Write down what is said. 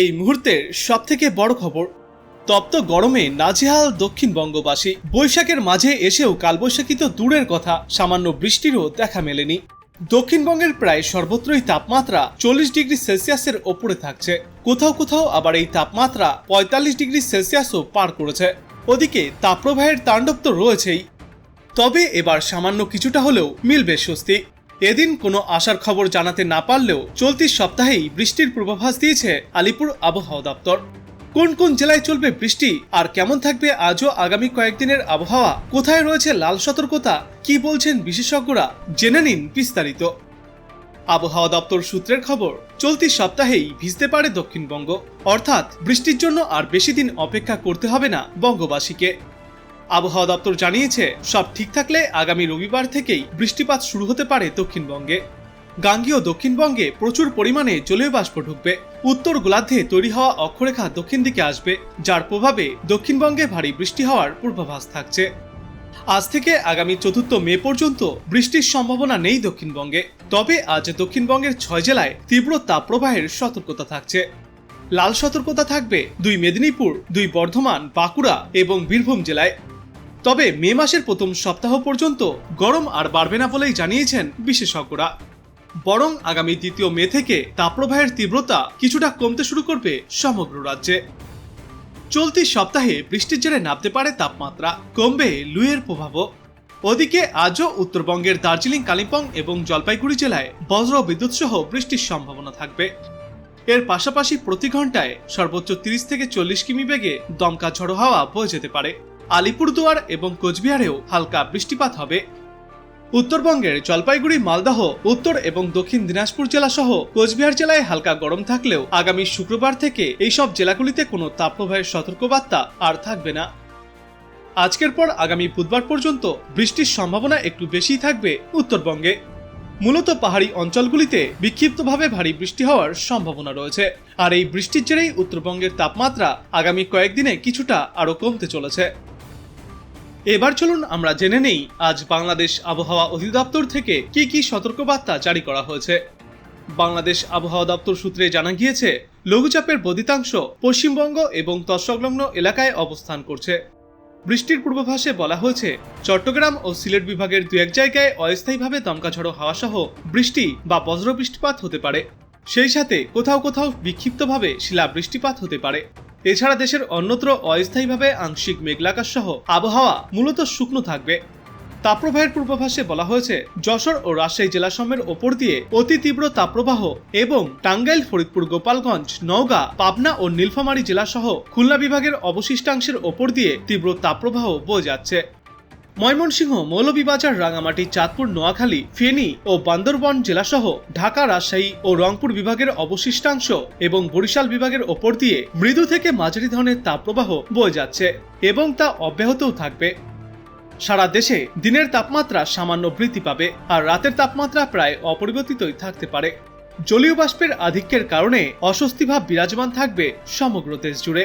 এই মুহূর্তের সবথেকে বড় খবর, তপ্ত গরমে নাজেহাল দক্ষিণবঙ্গবাসী বৈশাখের মাঝে এসেও কালবৈশাখী তো দূরের কথা, সামান্য বৃষ্টিরও দেখা মেলেনি। দক্ষিণবঙ্গের প্রায় সর্বত্রই তাপমাত্রা চল্লিশ ডিগ্রি সেলসিয়াসের ওপরে থাকছে। কোথাও কোথাও আবার এই তাপমাত্রা পঁয়তাল্লিশ ডিগ্রি সেলসিয়াসও পার করেছে। ওদিকে তাপপ্রবাহের তাণ্ডব তো রয়েছেই। তবে এবার সামান্য কিছুটা হলেও মিলবে স্বস্তি। এদিন কোনো আশার খবর জানাতে না পারলেও চলতি সপ্তাহেই বৃষ্টির পূর্বাভাস দিয়েছে আলিপুর আবহাওয়া দপ্তর। কোন কোন জেলায় চলবে বৃষ্টি আর কেমন থাকবে আজও আগামী কয়েকদিনের আবহাওয়া? কোথায় রয়েছে লাল সতর্কতা? কি বলছেন বিশেষজ্ঞরা? জেনে নিন বিস্তারিত। আবহাওয়া দপ্তর সূত্রের খবর, চলতি সপ্তাহেই ভিজতে পারে দক্ষিণবঙ্গ। অর্থাৎ বৃষ্টির জন্য আর বেশি দিন অপেক্ষা করতে হবে না বঙ্গবাসীকে। আবহাওয়া দপ্তর জানিয়েছে, সব ঠিক থাকলে আগামী রবিবার থেকেই বৃষ্টিপাত শুরু হতে পারে দক্ষিণবঙ্গে। গাঙ্গীয় দক্ষিণবঙ্গে প্রচুর পরিমাণে জলীয় বাষ্প ঢুকবে। উত্তর গোলার্ধে তৈরি হওয়া অক্ষরেখা দক্ষিণ দিকে আসবে, যার প্রভাবে দক্ষিণবঙ্গে ভারী বৃষ্টি হওয়ার পূর্বাভাস থাকছে। আজ থেকে আগামী চতুর্থ মে পর্যন্ত বৃষ্টির সম্ভাবনা নেই দক্ষিণবঙ্গে, তবে আজ দক্ষিণবঙ্গের ছয় জেলায় তীব্র তাপপ্রবাহের সতর্কতা থাকছে। লাল সতর্কতা থাকবে দুই মেদিনীপুর, দুই বর্ধমান, বাঁকুড়া এবং বীরভূম জেলায়। তবে মে মাসের প্রথম সপ্তাহ পর্যন্ত গরম আর বাড়বে না বলেই জানিয়েছেন বিশেষজ্ঞরা। বরং আগামী দ্বিতীয় মে থেকে তাপপ্রবাহের তীব্রতা কিছুটা কমতে শুরু করবে সমগ্র রাজ্যে। চলতি সপ্তাহে বৃষ্টির জেরে নামতে পারে তাপমাত্রা, কমবে লুয়ের প্রভাবও। ওদিকে আজও উত্তরবঙ্গের দার্জিলিং, কালিম্পং এবং জলপাইগুড়ি জেলায় বজ্র বিদ্যুৎ সহ বৃষ্টির সম্ভাবনা থাকবে। এর পাশাপাশি প্রতি ঘন্টায় সর্বোচ্চ তিরিশ থেকে চল্লিশ কিমি বেগে দমকা ঝড়ো হাওয়া বয়ে যেতে পারে। আলিপুরদুয়ার এবং কোচবিহারেও হালকা বৃষ্টিপাত হবে। উত্তরবঙ্গের জলপাইগুড়ি, মালদহ, উত্তর এবং দক্ষিণ দিনাজপুর জেলা সহ কোচবিহার জেলায় হালকা গরম থাকলেও আগামী শুক্রবার থেকে এইসব জেলাগুলিতে কোনো তাপপ্রবাহের সতর্কবার্তা আর থাকবে না। আজকের পর আগামী বুধবার পর্যন্ত বৃষ্টির সম্ভাবনা একটু বেশি থাকবে উত্তরবঙ্গে। মূলত পাহাড়ি অঞ্চলগুলিতে বিক্ষিপ্তভাবে ভারী বৃষ্টি হওয়ার সম্ভাবনা রয়েছে। আর এই বৃষ্টির জেরেই উত্তরবঙ্গের তাপমাত্রা আগামী কয়েকদিনে কিছুটা আরও কমতে চলেছে। এবার চলুন আমরা জেনে নেই আজ বাংলাদেশ আবহাওয়া অধিদপ্তর থেকে কি কি সতর্কবার্তা জারি করা হয়েছে। বাংলাদেশ আবহাওয়া দপ্তর সূত্রে জানা গিয়েছে, লঘুচাপের বদিতাংশ পশ্চিমবঙ্গ এবং তৎসংলগ্ন এলাকায় অবস্থান করছে। বৃষ্টির পূর্বাভাসে বলা হয়েছে, চট্টগ্রাম ও সিলেট বিভাগের দু এক জায়গায় অস্থায়ীভাবে দমকা ঝড়ো হাওয়া সহ বৃষ্টি বা বজ্র বৃষ্টিপাত হতে পারে। সেই সাথে কোথাও কোথাও বিক্ষিপ্তভাবে শিলা বৃষ্টিপাত হতে পারে। এছাড়া দেশের অন্যত্র অস্থায়ীভাবে আংশিক মেঘলাকাশ সহ আবহাওয়া মূলত শুকনো থাকবে। তাপপ্রবাহের পূর্বাভাসে বলা হয়েছে, যশোর ও রাজশাহী জেলাসমূহের ওপর দিয়ে অতি তীব্র তাপপ্রবাহ এবং টাঙ্গাইল, ফরিদপুর, গোপালগঞ্জ, নওগাঁ, পাবনা ও নীলফামারী জেলাসহ খুলনা বিভাগের অবশিষ্টাংশের ওপর দিয়ে তীব্র তাপপ্রবাহ বয়ে যাচ্ছে। ময়মনসিংহ মৌলভীবাজার, রাঙামাটি, চাঁদপুর, নোয়াখালী, ফেনী ও বান্দরবন জেলাসহ ঢাকা, রাজশাহী ও রংপুর বিভাগের অবশিষ্টাংশ এবং বরিশাল বিভাগের ওপর দিয়ে মৃদু থেকে মাঝারি ধরনের তাপপ্রবাহ বয়ে যাচ্ছে এবং তা অব্যাহতও থাকবে। সারা দেশে দিনের তাপমাত্রা সামান্য বৃদ্ধি পাবে আর রাতের তাপমাত্রা প্রায় অপরিবর্তিতই থাকতে পারে। জলীয় বাষ্পের আধিক্যের কারণে অস্বস্তি ভাব বিরাজমান থাকবে সমগ্র দেশ জুড়ে